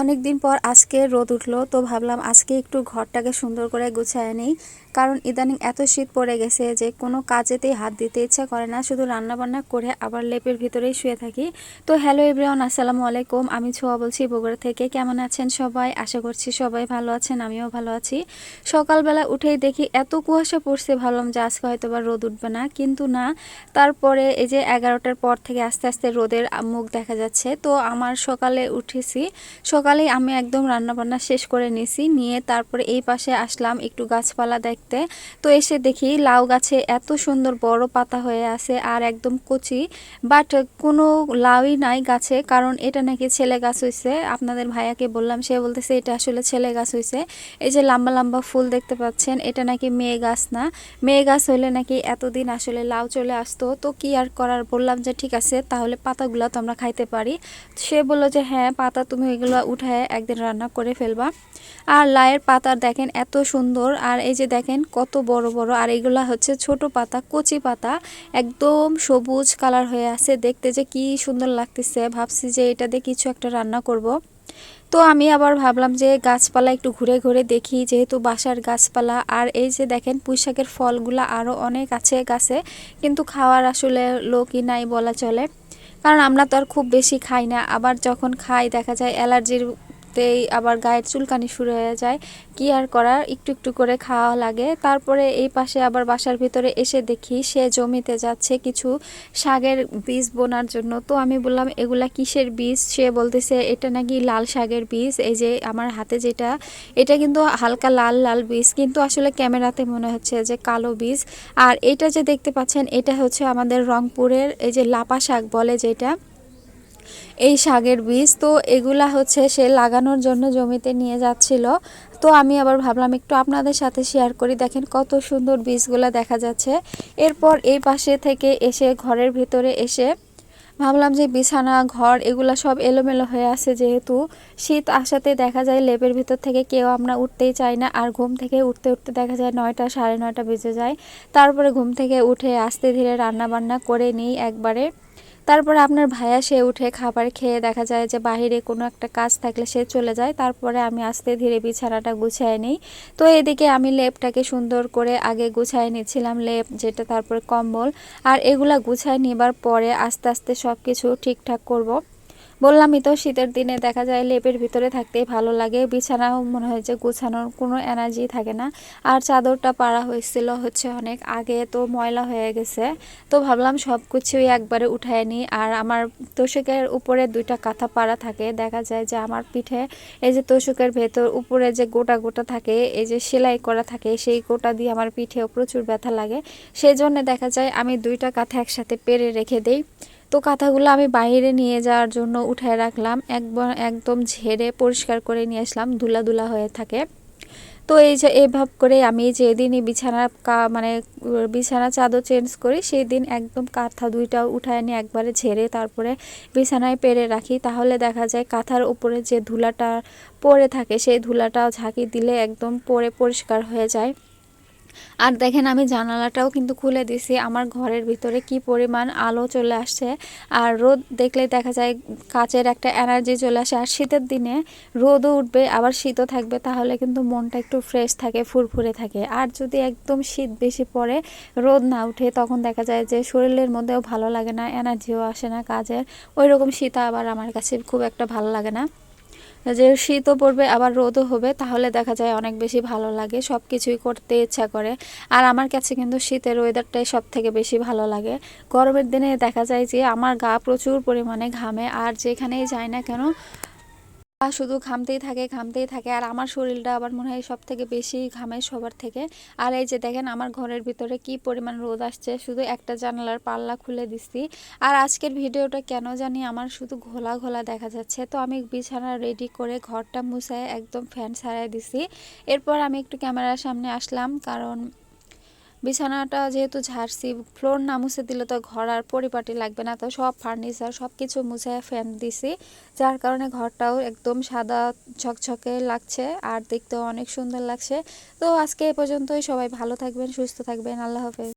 অনেক দিন পর আজকে রোদ উঠল, তো ভাবলাম আজকে একটু ঘরটাকে সুন্দর করে গুছায় নিই। কারণ ইদানিং এত শীত পড়ে গেছে যে কোনো কাজেতেই হাত দিতে ইচ্ছা করে না, শুধু রান্না বান্না করে আবার লেপের ভিতরেই শুয়ে থাকি। তো হ্যালো এভরিওয়ান আসসালামু আলাইকুম। আমি ছোয়া বলছি বগুড়া থেকে। কেমন আছেন সবাই? আশা করছি সবাই ভালো আছেন, আমিও ভালো আছি। সকালবেলা উঠেই দেখি এত কুয়াশা পড়ছে, ভাবলাম যে আজকে হয়তো বা রোদ উঠবে না, কিন্তু না। তারপরে এই যে এগারোটার পর থেকে আস্তে আস্তে রোদের মুখ দেখা যাচ্ছে। তো আমার সকালে উঠেছি। সকালেই আমি একদম রান্নাবান্না শেষ করে নিয়েছি। নিয়ে তারপরে এই পাশে আসলাম একটু গাছপালা দেখতে। তো এসে দেখি লাউ গাছে এত সুন্দর বড় পাতা হয়ে আছে আর একদম কচি। বাট কোনো লাউই নাই গাছে, কারণ এটা নাকি ছেলে গাছ হয়েছে আপনাদের ভাইয়াকে বললাম, সে বলতেছে এটা আসলে ছেলে গাছ হয়েছে এই যে লম্বা লম্বা ফুল দেখতে পাচ্ছেন, এটা নাকি মেয়ে গাছ না। মেয়ে গাছ হলে নাকি এতদিন আসলে লাউ চলে আসতো। তো কি আর করার? বললাম যে ঠিক আছে, তাহলে পাতাগুলো তো আমরা খাইতে পারি। সে বলল যে হ্যাঁ পাতা তুমি এগুলো উঠায় একদিন রান্না করে ফেলবা। আর লায়ের পাতা দেখেন এত সুন্দর, আর এই যে দেখেন কত বড় বড়, আর এগুলা হচ্ছে ছোট পাতা, কচি পাতা, একদম সবুজ কালার হয়ে আছে। দেখতে যে কি সুন্দর লাগতেছে, ভাবছি যে এটা দিয়ে কিছু একটা রান্না করব। তো আমি আবার ভাবলাম যে গাছপালা একটু ঘুরে ঘুরে দেখি, যেহেতু বাসার গাছপালা। আর এই যে দেখেন পুঁইশাকের ফলগুলো আরও অনেক আছে গাছে, কিন্তু খাওয়ার আসলে লোকই নাই বলা চলে। কারণ আমরা তো আর খুব বেশি খাই না। আবার যখন খাই দেখা যায় অ্যালার্জির তেই আবার গায়ের চুলকানি শুরু হয়ে যায়। কি আর করার? একটু একটু করে খাওয়া লাগে। তারপরে এই পাশে আবার বাসার ভিতরে এসে দেখি সে জমিতে যাচ্ছে কিছু শাকের বীজ বোনার জন্য। তো আমি বললাম, এগুলা কিসের বীজ? সে বলতেছে, এটা নাকি লাল শাকের বীজ। এই যে আমার হাতে যেটা, এটা কিন্তু হালকা লাল লাল বীজ। কিন্তু আসলে ক্যামেরাতে মনে হচ্ছে যে কালো বীজ। আর এটা যে দেখতে পাচ্ছেন, এটা হচ্ছে আমাদের রংপুরের এই যে লাপা শাক বলে যেটা। এই শাকের বীজ। তো এগুলা হচ্ছে সে লাগানোর জন্য জমিতে নিয়ে যাচ্ছিল। তো আমি আবার ভাবলাম একটু আপনাদের সাথে শেয়ার করি। দেখেন কত সুন্দর বীজগুলো দেখা যাচ্ছে। এরপর এই পাশে থেকে এসে ঘরের ভিতরে এসে ভাবলাম যে বিছানা, ঘর এগুলা সব এলোমেলো হয়ে আছে যেহেতু। শীত আসাতে দেখা যায় লেপের ভিতর থেকে কেউ আমরা উঠতেই চাই না। আর ঘুম থেকে উঠতে উঠতে দেখা যায় নয়টা, সাড়ে নয়টা বেজে যায়। তারপরে ঘুম থেকে উঠে আস্তে ধীরে রান্না বান্না করে নিই একবারে। তারপরে আপনার ভাইয়া সে উঠে খাবার খেয়ে দেখা যায় যে বাহিরে কোনো একটা কাজ থাকলে সে চলে যায়। তারপরে আমি আস্তে ধীরে বিছানাটা গুছায় নিই। তো এদিকে আমি লেপটাকে সুন্দর করে আগে গুছায় নিচ্ছিলাম লেপ, যেটা তারপরে কম্বল। আর এগুলা গুছায় নেবার পরে আস্তে আস্তে সব কিছু ঠিকঠাক করব। বললামই তো, শীতের দিনে দেখা যায় লেপের ভিতরে থাকতেই ভালো লাগে। বিছানাও মনে হয় যে গোছানোর কোনো এনার্জি থাকে না। আর চাদরটা পাড়া হয়েছিল হচ্ছে অনেক আগে, তো ময়লা হয়ে গেছে। তো ভাবলাম সব কিছুই একবারে উঠায় নিই। আর আমার তোষকের উপরে দুইটা কাঁথা পাড়া থাকে। দেখা যায় যে আমার পিঠে এই যে তোষকের ভেতর উপরে যে গোটা গোটা থাকে, এই যে সেলাই করা থাকে, সেই গোটা দিয়ে আমার পিঠেও প্রচুর ব্যথা লাগে। সেই জন্য দেখা যায় আমি দুইটা কাঁথা একসাথে পেরে রেখে দিই। তো কাঁথাগুলো আমি বাইরে নিয়ে যাওয়ার জন্য উঠায় রাখলাম। একবার একদম ঝেড়ে পরিষ্কার করে নিয়ে আসলাম ধুলা ধুলা হয়ে থাকে। তো এই যে এইভাব করে আমি যেদিনই বিছানা কা মানে বিছানা চাদর চেঞ্জ করি সেই দিন একদম কাঁথা দুইটা উঠায় নিয়ে একবারে ঝেড়ে তারপরে বিছানায় পেরে রাখি। তাহলে দেখা যায় কাঁথার উপরে যে ধুলাটা পড়ে থাকে, সেই ধুলাটা ঝাঁকি দিলে একদম পরে পরিষ্কার হয়ে যায়। আর দেখেন আমি জানালাটাও কিন্তু খুলে দিছি, আমার ঘরের ভিতরে কি পরিমাণ আলো চলে আসছে। আর রোদ দেখলে দেখা যায় কাচের একটা এনার্জি চলে আসে, আর শীতের দিনে রোদও উঠবে, আবার শীতও থাকবে, তাহলে কিন্তু মনটা একটু ফ্রেশ থাকে, ফুরফুরে থাকে। আর যদি একদম শীত বেশি পড়ে, রোদ না উঠে, তখন দেখা যায় যে শরীরের মধ্যেও ভালো লাগে না এনার্জিও আসে না কাজের। ওই রকম শীত আবার আমার কাছে খুব একটা ভালো লাগে না। যে শীতও পড়বে, আবার রোদও হবে, তাহলে দেখা যায় অনেক বেশি ভালো লাগে সব কিছুই করতে ইচ্ছা করে। আর আমার কাছে কিন্তু শীতের ওয়েদারটাই সব থেকে বেশি ভালো লাগে। গরমের দিনে দেখা যায় যে আমার গা প্রচুর পরিমাণে ঘামে, আর যেখানেই যায় না কেন শুধু ঘামতেই থাকে ঘামতেই থাকে। আর আমার শরীরটা আবার মনে হয় সব থেকে বেশি ঘামে সবার থেকে। আর এই যে দেখেন আমার ঘরের ভিতরে কি পরিমাণ রোদ আসছে, শুধু একটা জানালার পাল্লা খুলে দিচ্ছি আর আজকের ভিডিওটা কেন জানি আমার শুধু ঘোলা ঘোলা দেখা যাচ্ছে। তো আমি বিছানা রেডি করে ঘরটা মুছায় একদম ফ্যান ছাড়াই দিছি। এরপর আমি একটু ক্যামেরার সামনে আসলাম, কারণ বিছানাটা যেহেতু ঝাড়ছি ফ্লোর না মুছে দিলে তো ঘর আর পরিপাটি লাগবে না। তো সব ফার্নিচার সব কিছু মুছে ফ্যান দিছি। যার কারণে ঘরটাও একদম সাদা ঝকঝকে লাগছে আর দেখতেও অনেক সুন্দর লাগছে। তো আজকে এ পর্যন্তই। সবাই ভালো থাকবেন, সুস্থ থাকবেন। আল্লাহ হাফেজ।